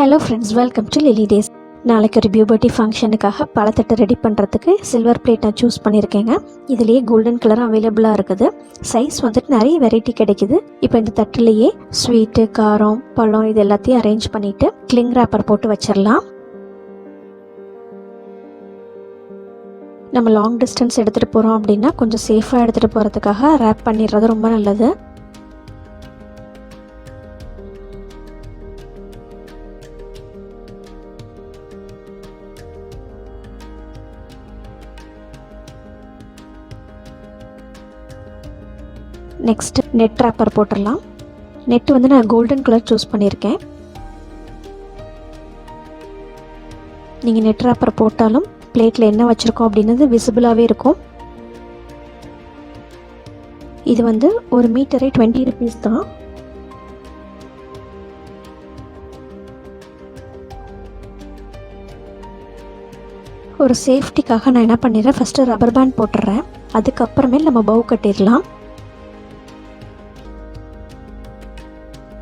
Hello friends welcome to Lily days நாளைக்கு ஒரு puberty ஃபங்க்ஷனுக்காக பழத்தட்டை ரெடி பண்ணுறதுக்கு சில்வர் பிளேட் நான் சூஸ் பண்ணியிருக்கேங்க. இதுலேயே கோல்டன் கலரும் அவைலபிளாக இருக்குது. சைஸ் வந்துட்டு நிறைய வெரைட்டி கிடைக்குது. இப்போ இந்த தட்டுலேயே ஸ்வீட்டு காரம் பழம் இது எல்லாத்தையும் அரேஞ்ச் பண்ணிவிட்டு கிளிங் ரேப்பர் போட்டு வச்சிடலாம். நம்ம லாங் டிஸ்டன்ஸ் எடுத்துகிட்டு போகிறோம் அப்படின்னா கொஞ்சம் சேஃபாக எடுத்துகிட்டு போகிறதுக்காக ரேப் பண்ணிடுறது ரொம்ப நல்லது. நெக்ஸ்ட் நெட் ரேப்பர் போட்டுடலாம். நெட் வந்து நான் கோல்டன் கலர் சூஸ் பண்ணியிருக்கேன். நீங்கள் நெட் ரேப்பர் போட்டாலும் பிளேட்டில் என்ன வச்சுருக்கோம் அப்படின்றது விசிபிளாகவே இருக்கும். இது வந்து ஒரு மீட்டரே டுவெண்ட்டி ருபீஸ் தான். ஒரு சேஃப்டிக்காக நான் என்ன பண்ணிடுறேன்? ஃபஸ்ட்டு ரப்பர் பேண்ட் போட்டுடுறேன். அதுக்கப்புறமே நம்ம பவு கட்டிடலாம்.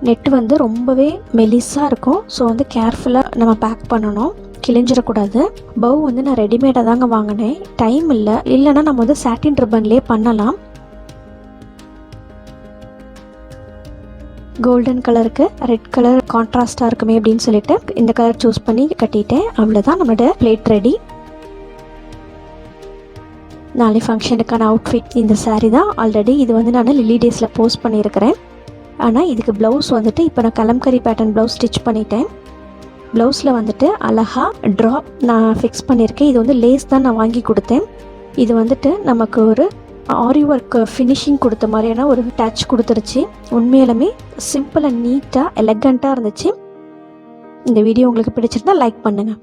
நெட் வந்து ரொம்பவே மெலிஸாக இருக்கும். ஸோ வந்து கேர்ஃபுல்லாக நம்ம பேக் பண்ணணும். கிழிஞ்சிடக்கூடாது. பவு வந்து நான் ரெடிமேடாக தாங்க வாங்கினேன். டைம் இல்லை. இல்லைன்னா நம்ம வந்து சாட்டின் ரிப்பன்லேயே பண்ணலாம். கோல்டன் கலருக்கு ரெட் கலர் கான்ட்ராஸ்டாக இருக்குமே அப்படின்னு சொல்லிட்டு இந்த கலர் சூஸ் பண்ணி கட்டிட்டேன். அவ்வளோதான் நம்மளோட பிளேட் ரெடி நாளை ஃபங்க்ஷனுக்கான அவுட்ஃபிட் இந்த சாரீ தான். ஆல்ரெடி இது வந்து நான் லில்லி டேஸில் போஸ்ட் பண்ணியிருக்கிறேன். ஆனால் இதுக்கு ப்ளவுஸ் வந்துட்டு இப்போ நான் கலம்கரி பேட்டர்ன் ப்ளவுஸ் ஸ்டிச் பண்ணிட்டேன். ப்ளவுஸில் வந்துட்டு அழகாக ட்ராப் நான் ஃபிக்ஸ் பண்ணியிருக்கேன் இது வந்து லேஸ் தான் நான் வாங்கி கொடுத்தேன். இது வந்துட்டு நமக்கு ஒரு ஆரி ஒர்க் ஃபினிஷிங் கொடுத்த மாதிரியான ஒரு டச் கொடுத்துருச்சு. உண்மையிலுமே சிம்பிள் அண்ட் நீட்டாக எலகண்ட்டாக இருந்துச்சு. இந்த வீடியோ உங்களுக்கு பிடிச்சிருந்தா லைக் பண்ணுங்கள்